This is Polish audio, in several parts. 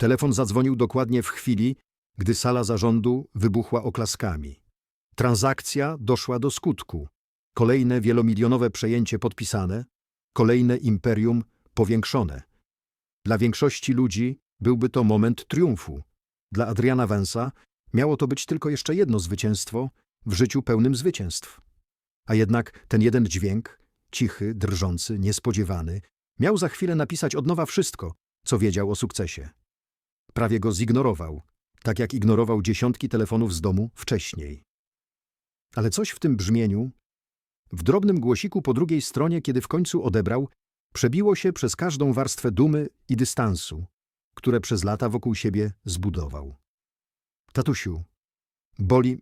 Telefon zadzwonił dokładnie w chwili, gdy sala zarządu wybuchła oklaskami. Transakcja doszła do skutku. Kolejne wielomilionowe przejęcie podpisane, kolejne imperium powiększone. Dla większości ludzi byłby to moment triumfu. Dla Adriana Wensa miało to być tylko jeszcze jedno zwycięstwo w życiu pełnym zwycięstw. A jednak ten jeden dźwięk, cichy, drżący, niespodziewany, miał za chwilę napisać od nowa wszystko, co wiedział o sukcesie. Prawie go zignorował, tak jak ignorował dziesiątki telefonów z domu wcześniej. Ale coś w tym brzmieniu, w drobnym głosiku po drugiej stronie, kiedy w końcu odebrał, przebiło się przez każdą warstwę dumy i dystansu, które przez lata wokół siebie zbudował. Tatusiu, boli.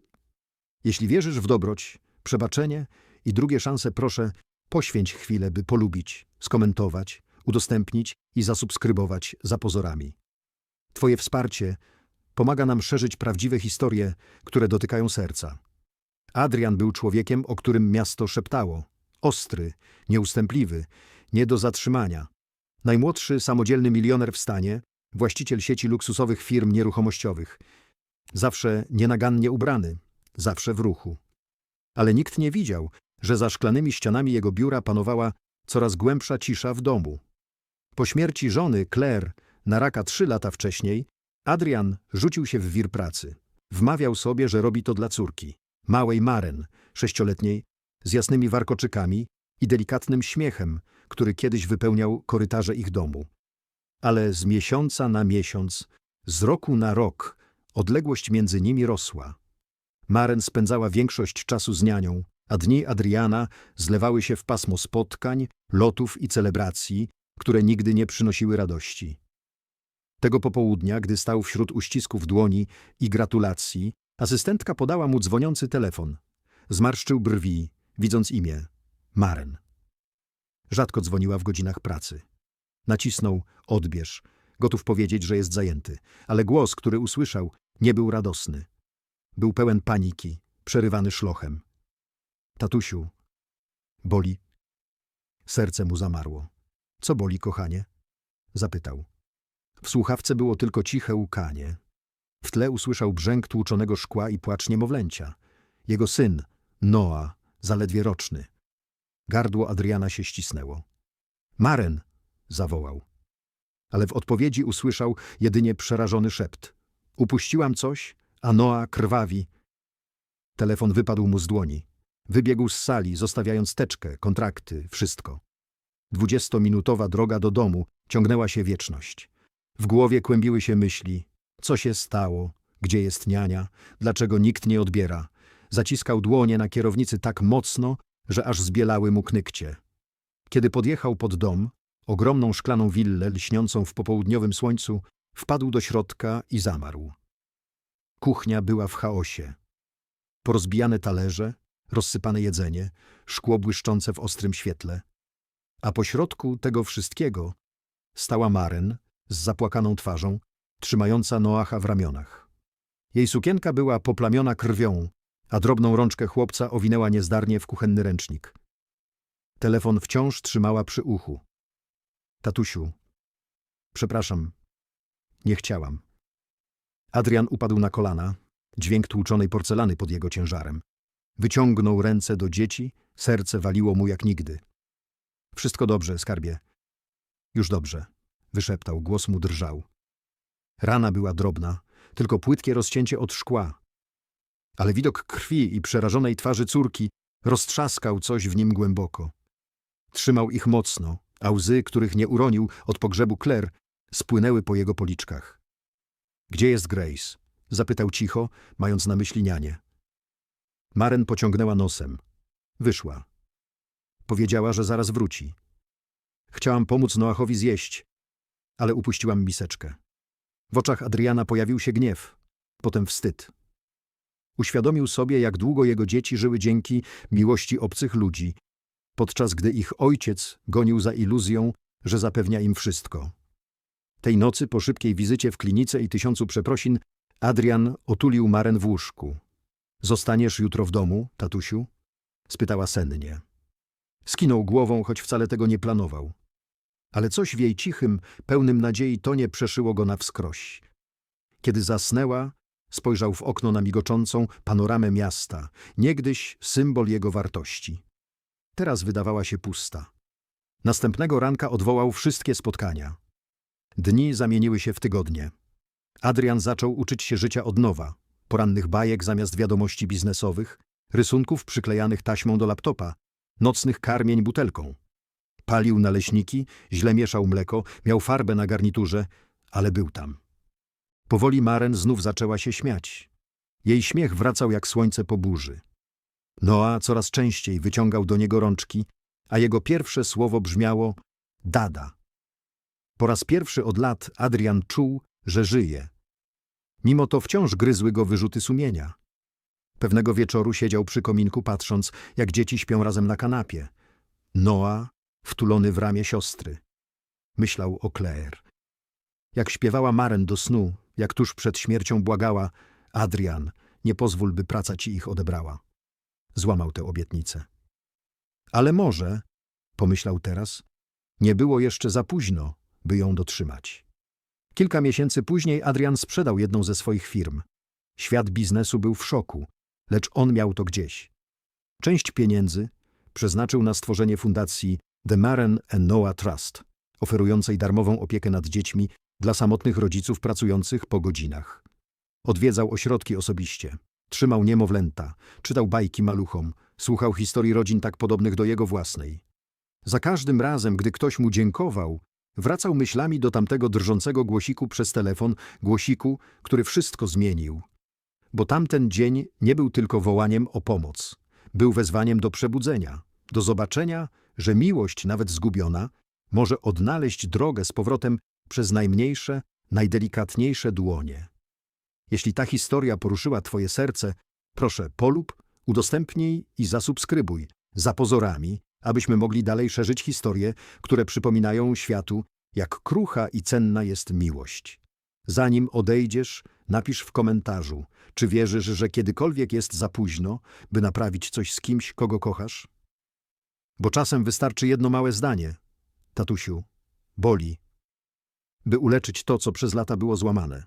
Jeśli wierzysz w dobroć, przebaczenie i drugie szanse, proszę, poświęć chwilę, by polubić, skomentować, udostępnić i zasubskrybować za pozorami. Twoje wsparcie pomaga nam szerzyć prawdziwe historie, które dotykają serca. Adrian był człowiekiem, o którym miasto szeptało. Ostry, nieustępliwy, nie do zatrzymania. Najmłodszy samodzielny milioner w stanie, właściciel sieci luksusowych firm nieruchomościowych. Zawsze nienagannie ubrany, zawsze w ruchu. Ale nikt nie widział, że za szklanymi ścianami jego biura panowała coraz głębsza cisza w domu. Po śmierci żony, Claire, na raka trzy lata wcześniej, Adrian rzucił się w wir pracy. Wmawiał sobie, że robi to dla córki, małej Maren, sześcioletniej, z jasnymi warkoczykami i delikatnym śmiechem, który kiedyś wypełniał korytarze ich domu. Ale z miesiąca na miesiąc, z roku na rok, odległość między nimi rosła. Maren spędzała większość czasu z nianią, a dni Adriana zlewały się w pasmo spotkań, lotów i celebracji, które nigdy nie przynosiły radości. Tego popołudnia, gdy stał wśród uścisków dłoni i gratulacji, asystentka podała mu dzwoniący telefon. Zmarszczył brwi, widząc imię. Maren. Rzadko dzwoniła w godzinach pracy. Nacisnął odbierz, gotów powiedzieć, że jest zajęty, ale głos, który usłyszał, nie był radosny. Był pełen paniki, przerywany szlochem. Tatusiu, boli. Serce mu zamarło. Co boli, kochanie? Zapytał. W słuchawce było tylko ciche łkanie. W tle usłyszał brzęk tłuczonego szkła i płacz niemowlęcia. Jego syn, Noa, zaledwie roczny. Gardło Adriana się ścisnęło. Maren! zawołał. Ale w odpowiedzi usłyszał jedynie przerażony szept. Upuściłam coś, a Noa krwawi. Telefon wypadł mu z dłoni. Wybiegł z sali, zostawiając teczkę, kontrakty, wszystko. Dwudziestominutowa droga do domu ciągnęła się wieczność. W głowie kłębiły się myśli. Co się stało? Gdzie jest niania? Dlaczego nikt nie odbiera? Zaciskał dłonie na kierownicy tak mocno, że aż zbielały mu knykcie. Kiedy podjechał pod dom, ogromną szklaną willę lśniącą w popołudniowym słońcu, wpadł do środka i zamarł. Kuchnia była w chaosie. Porozbijane talerze, rozsypane jedzenie, szkło błyszczące w ostrym świetle. A pośrodku tego wszystkiego stała Maren z zapłakaną twarzą, trzymająca Noacha w ramionach. Jej sukienka była poplamiona krwią, a drobną rączkę chłopca owinęła niezdarnie w kuchenny ręcznik. Telefon wciąż trzymała przy uchu. Tatusiu, przepraszam, nie chciałam. Adrian upadł na kolana, dźwięk tłuczonej porcelany pod jego ciężarem. Wyciągnął ręce do dzieci, serce waliło mu jak nigdy. Wszystko dobrze, skarbie. Już dobrze, wyszeptał, głos mu drżał. Rana była drobna, tylko płytkie rozcięcie od szkła. Ale widok krwi i przerażonej twarzy córki roztrzaskał coś w nim głęboko. Trzymał ich mocno, a łzy, których nie uronił od pogrzebu Claire, spłynęły po jego policzkach. Gdzie jest Grace? Zapytał cicho, mając na myśli nianie. Maren pociągnęła nosem. Wyszła. Powiedziała, że zaraz wróci. Chciałam pomóc Noachowi zjeść, ale upuściłam miseczkę. W oczach Adriana pojawił się gniew, potem wstyd. Uświadomił sobie, jak długo jego dzieci żyły dzięki miłości obcych ludzi, podczas gdy ich ojciec gonił za iluzją, że zapewnia im wszystko. Tej nocy po szybkiej wizycie w klinice i tysiącu przeprosin Adrian otulił Maren w łóżku. Zostaniesz jutro w domu, tatusiu? spytała sennie. Skinął głową, choć wcale tego nie planował. Ale coś w jej cichym, pełnym nadziei tonie przeszyło go na wskroś. Kiedy zasnęła, spojrzał w okno na migoczącą panoramę miasta, niegdyś symbol jego wartości. Teraz wydawała się pusta. Następnego ranka odwołał wszystkie spotkania. Dni zamieniły się w tygodnie. Adrian zaczął uczyć się życia od nowa. Porannych bajek zamiast wiadomości biznesowych, rysunków przyklejanych taśmą do laptopa, nocnych karmień butelką. Palił naleśniki, źle mieszał mleko, miał farbę na garniturze, ale był tam. Powoli Maren znów zaczęła się śmiać. Jej śmiech wracał jak słońce po burzy. Noa coraz częściej wyciągał do niego rączki, a jego pierwsze słowo brzmiało dada. Po raz pierwszy od lat Adrian czuł, że żyje. Mimo to wciąż gryzły go wyrzuty sumienia. Pewnego wieczoru siedział przy kominku patrząc, jak dzieci śpią razem na kanapie. Noa wtulony w ramię siostry. Myślał o Claire. Jak śpiewała Maren do snu, jak tuż przed śmiercią błagała Adrian, nie pozwól, by praca ci ich odebrała. Złamał tę obietnicę. Ale może, pomyślał teraz, nie było jeszcze za późno, by ją dotrzymać. Kilka miesięcy później Adrian sprzedał jedną ze swoich firm. Świat biznesu był w szoku, lecz on miał to gdzieś. Część pieniędzy przeznaczył na stworzenie fundacji The Maren and Noah Trust, oferującej darmową opiekę nad dziećmi dla samotnych rodziców pracujących po godzinach. Odwiedzał ośrodki osobiście, trzymał niemowlęta, czytał bajki maluchom, słuchał historii rodzin tak podobnych do jego własnej. Za każdym razem, gdy ktoś mu dziękował, wracał myślami do tamtego drżącego głosiku przez telefon, głosiku, który wszystko zmienił. Bo tamten dzień nie był tylko wołaniem o pomoc, był wezwaniem do przebudzenia, do zobaczenia, że miłość, nawet zgubiona, może odnaleźć drogę z powrotem przez najmniejsze, najdelikatniejsze dłonie. Jeśli ta historia poruszyła Twoje serce, proszę polub, udostępnij i zasubskrybuj, za pozorami, abyśmy mogli dalej szerzyć historie, które przypominają światu, jak krucha i cenna jest miłość. Zanim odejdziesz, napisz w komentarzu, czy wierzysz, że kiedykolwiek jest za późno, by naprawić coś z kimś, kogo kochasz? Bo czasem wystarczy jedno małe zdanie. Tatusiu, boli, by uleczyć to, co przez lata było złamane.